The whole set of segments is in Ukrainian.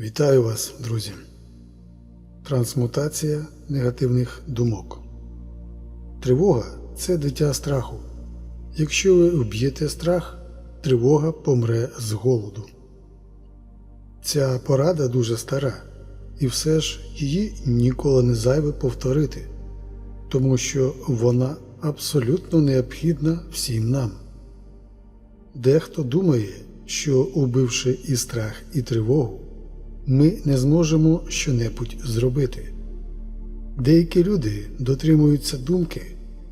Вітаю вас, друзі! Трансмутація негативних думок. Тривога це дитя страху. Якщо ви вб'єте страх, тривога помре з голоду. Ця порада дуже стара, і все ж її ніколи не зайве повторити, тому що вона абсолютно необхідна всім нам. Дехто думає, що убивши і страх, і тривогу, ми не зможемо щонебудь зробити. Деякі люди дотримуються думки,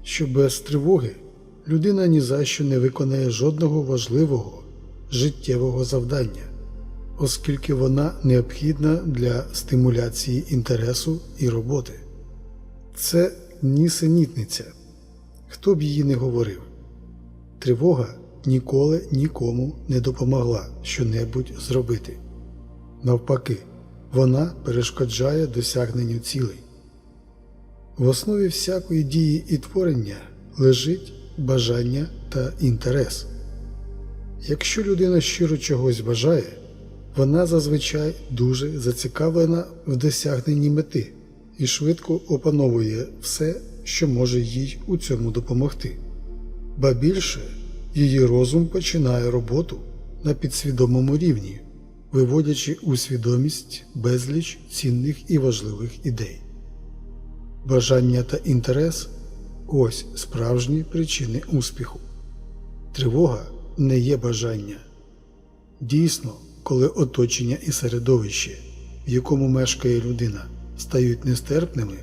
що без тривоги людина ні за що не виконає жодного важливого життєвого завдання, оскільки вона необхідна для стимуляції інтересу і роботи. Це нісенітниця, хто б її не говорив. Тривога ніколи нікому не допомогла щонебудь зробити. Навпаки, вона перешкоджає досягненню цілей. В основі всякої дії і творення лежить бажання та інтерес. Якщо людина щиро чогось бажає, вона зазвичай дуже зацікавлена в досягненні мети і швидко опановує все, що може їй у цьому допомогти. Ба більше її розум починає роботу на підсвідомому рівні, виводячи у свідомість безліч цінних і важливих ідей. Бажання та інтерес ось справжні причини успіху. Тривога не є бажання. Дійсно, коли оточення і середовище, в якому мешкає людина, стають нестерпними,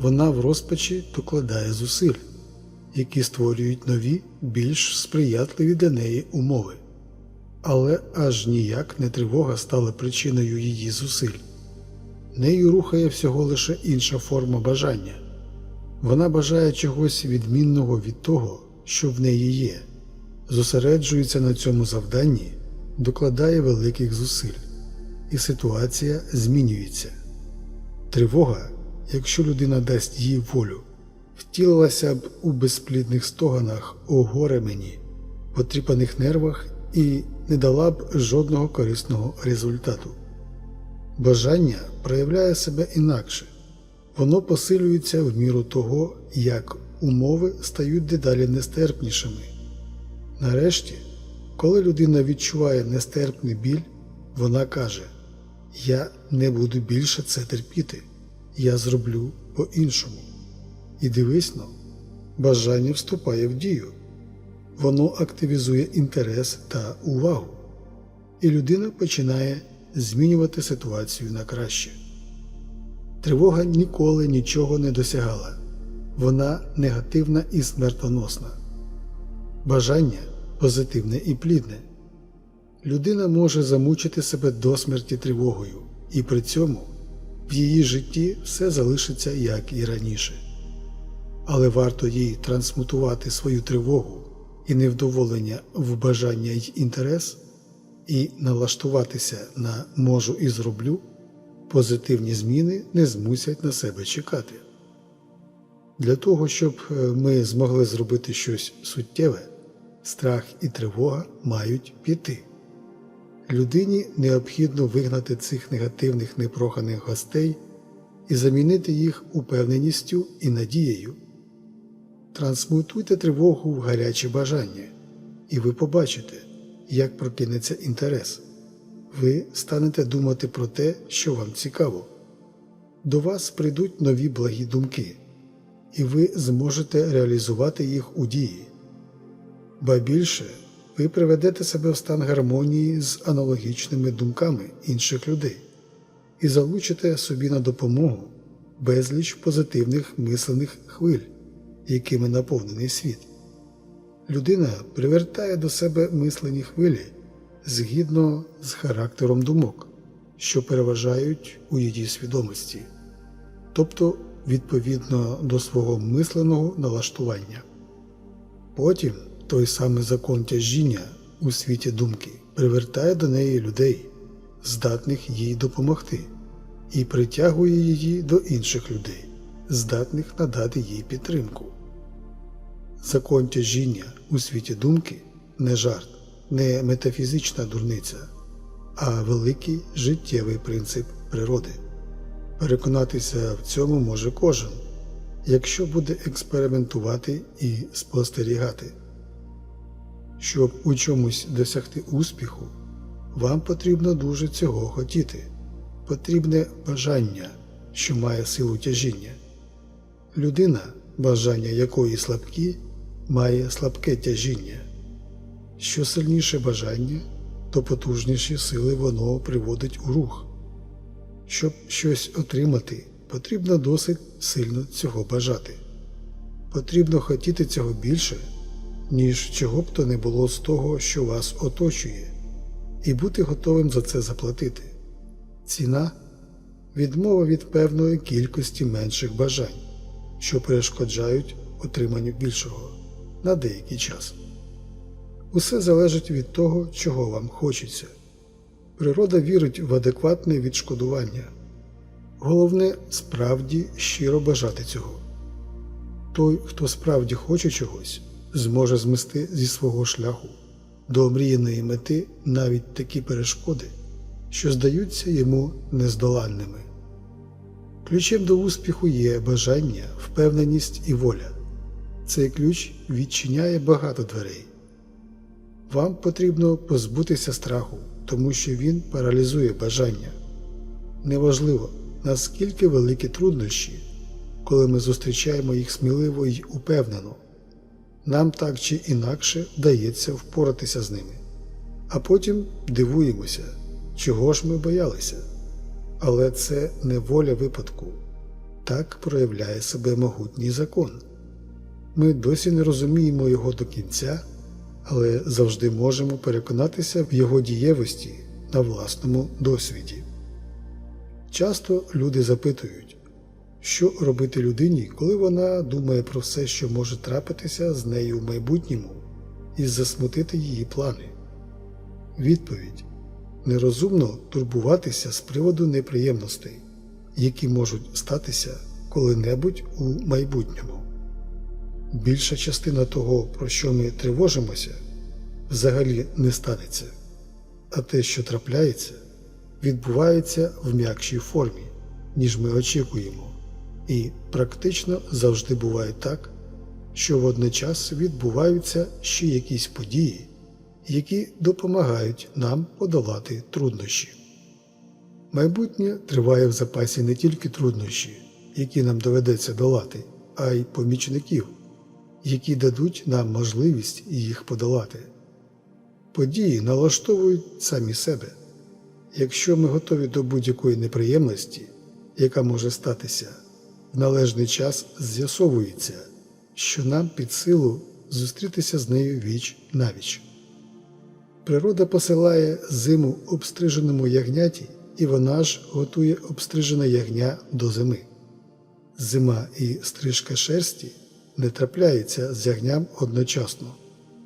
вона в розпачі докладає зусиль, які створюють нові, більш сприятливі для неї умови. Але аж ніяк не тривога стала причиною її зусиль. Нею рухає всього лише інша форма бажання. Вона бажає чогось відмінного від того, що в неї є, зосереджується на цьому завданні, докладає великих зусиль, і ситуація змінюється. Тривога, якщо людина дасть їй волю, втілилася б у безплідних стоганах о горе мені, потріпаних нервах і не дала б жодного корисного результату. Бажання проявляє себе інакше, воно посилюється в міру того, як умови стають дедалі нестерпнішими. Нарешті, коли людина відчуває нестерпний біль, вона каже: Я не буду більше це терпіти, я зроблю по-іншому. І дивись но, бажання вступає в дію, воно активізує інтерес та увагу, і людина починає змінювати ситуацію на краще. Тривога ніколи нічого не досягала, вона негативна і смертоносна. Бажання позитивне і плідне. Людина може замучити себе до смерті тривогою, і при цьому в її житті все залишиться як і раніше. Але варто їй трансмутувати свою тривогу і невдоволення в бажання й інтерес і налаштуватися на можу і зроблю, позитивні зміни не змусять на себе чекати. Для того, щоб ми змогли зробити щось суттєве, страх і тривога мають піти. Людині необхідно вигнати цих негативних непроханих гостей і замінити їх упевненістю і надією. Трансмутуйте тривогу в гаряче бажання, і ви побачите, як прокинеться інтерес. Ви станете думати про те, що вам цікаво. До вас прийдуть нові благі думки, і ви зможете реалізувати їх у дії. Ба більше ви приведете себе в стан гармонії з аналогічними думками інших людей і залучите собі на допомогу безліч позитивних мислених хвиль, якими наповнений світ. Людина привертає до себе мислені хвилі згідно з характером думок, що переважають у її свідомості, тобто відповідно до свого мисленого налаштування. Потім той самий закон тяжіння у світі думки привертає до неї людей, здатних їй допомогти, і притягує її до інших людей, здатних надати їй підтримку. Закон тяжіння у світі думки не жарт, не метафізична дурниця. а великий життєвий принцип природи. Переконатися в цьому може кожен, якщо буде експериментувати і спостерігати. Щоб у чомусь досягти успіху, вам потрібно дуже цього хотіти, потрібне бажання, що має силу тяжіння. Людина, бажання якої слабкі, має слабке тяжіння. Що сильніше бажання, то потужніші сили воно приводить у рух. Щоб щось отримати, потрібно досить сильно цього бажати. Потрібно хотіти цього більше, ніж чого б то не було з того, що вас оточує, і бути готовим за це заплатити. Ціна відмова від певної кількості менших бажань, що перешкоджають отриманню більшого на деякий час. Усе залежить від того, чого вам хочеться. Природа вірить в адекватне відшкодування. Головне справді щиро бажати цього. Той, хто справді хоче чогось, зможе змести зі свого шляху до омріяної мети навіть такі перешкоди, що здаються йому нездоланними. Ключем до успіху є бажання, впевненість і воля. Цей ключ відчиняє багато дверей. Вам потрібно позбутися страху, тому що він паралізує бажання. Неважливо, наскільки великі труднощі, коли ми зустрічаємо їх сміливо й упевнено, нам так чи інакше вдається впоратися з ними, а потім дивуємося, чого ж ми боялися. Але це не воля випадку, так проявляє себе могутній закон. Ми досі не розуміємо його до кінця але завжди можемо переконатися в його дієвості на власному досвіді. Часто люди запитують, що робити людині, коли вона думає про все, що може трапитися з нею в майбутньому, і засмутити її плани. Відповідь нерозумно турбуватися з приводу неприємностей, які можуть статися коли-небудь у майбутньому. Більша частина того, про що ми тривожимося, взагалі не станеться, а те, що трапляється, відбувається в м'якшій формі, ніж ми очікуємо, і практично завжди буває так, що водночас відбуваються ще якісь події, які допомагають нам подолати труднощі. Майбутнє триває в запасі не тільки труднощі, які нам доведеться долати, а й помічників які дадуть нам можливість їх подолати. Події налаштовують самі себе. Якщо ми готові до будь-якої неприємності, яка може статися, в належний час з'ясовується, що нам під силу зустрітися з нею віч навіч. Природа посилає зиму обстриженому ягняті, і вона ж готує обстрижене ягня до зими. Зима і стрижка шерсті не трапляється з ягням одночасно.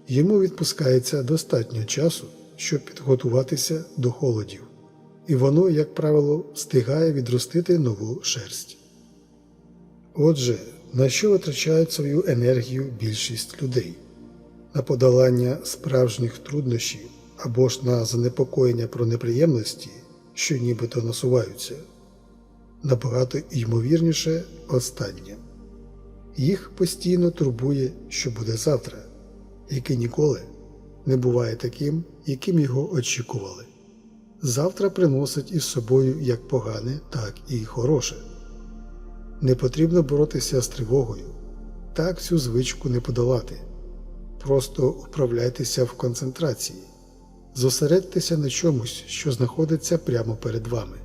Йому відпускається достатньо часу, щоб підготуватися до холодів, і воно, як правило, встигає відростити нову шерсть. Отже, на що витрачають свою енергію більшість людей? На подолання справжніх труднощів або ж на занепокоєння про неприємності, що нібито насуваються, набагато ймовірніше останнє. Їх постійно турбує, що буде завтра, яке ніколи не буває таким, яким його очікували. Завтра приносить із собою як погане, так і хороше. Не потрібно боротися з тривогою, так цю звичку не подолати. Просто вправляйтеся в концентрації, зосередьтеся на чомусь, що знаходиться прямо перед вами,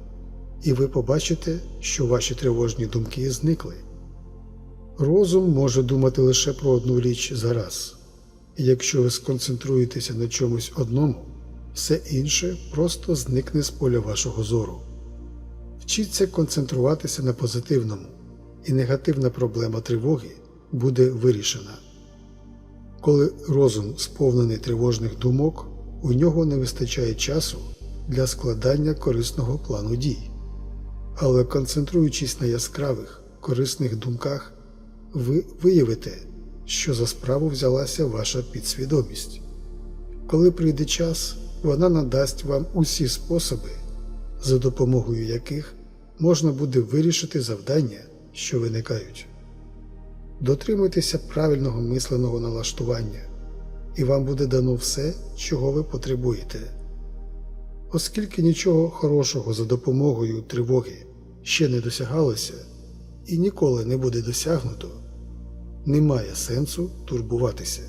і ви побачите, що ваші тривожні думки зникли. Розум може думати лише про одну річ за раз. І якщо ви сконцентруєтеся на чомусь одному, все інше просто зникне з поля вашого зору. Вчіться концентруватися на позитивному, і негативна проблема тривоги буде вирішена. Коли розум сповнений тривожних думок, у нього не вистачає часу для складання корисного плану дій. Але концентруючись на яскравих, корисних думках, ви виявите, що за справу взялася ваша підсвідомість. Коли прийде час, вона надасть вам усі способи, за допомогою яких можна буде вирішити завдання, що виникають. Дотримуйтеся правильного мисленого налаштування, і вам буде дано все, чого ви потребуєте. Оскільки нічого хорошого за допомогою тривоги ще не досягалося і ніколи не буде досягнуто, немає сенсу турбуватися.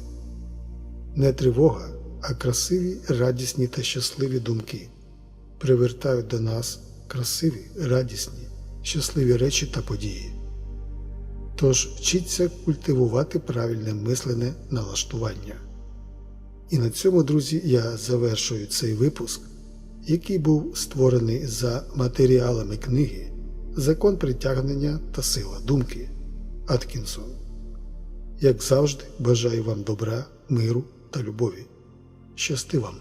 Не тривога, а красиві, радісні та щасливі думки привертають до нас красиві, радісні, щасливі речі та події. Тож вчіться культивувати правильне мислене налаштування. І на цьому, друзі, я завершую цей випуск, який був створений за матеріалами книги Закон притягнення та сила думки Аткінсон. Як завжди, бажаю вам добра, миру та любові. Щасти вам!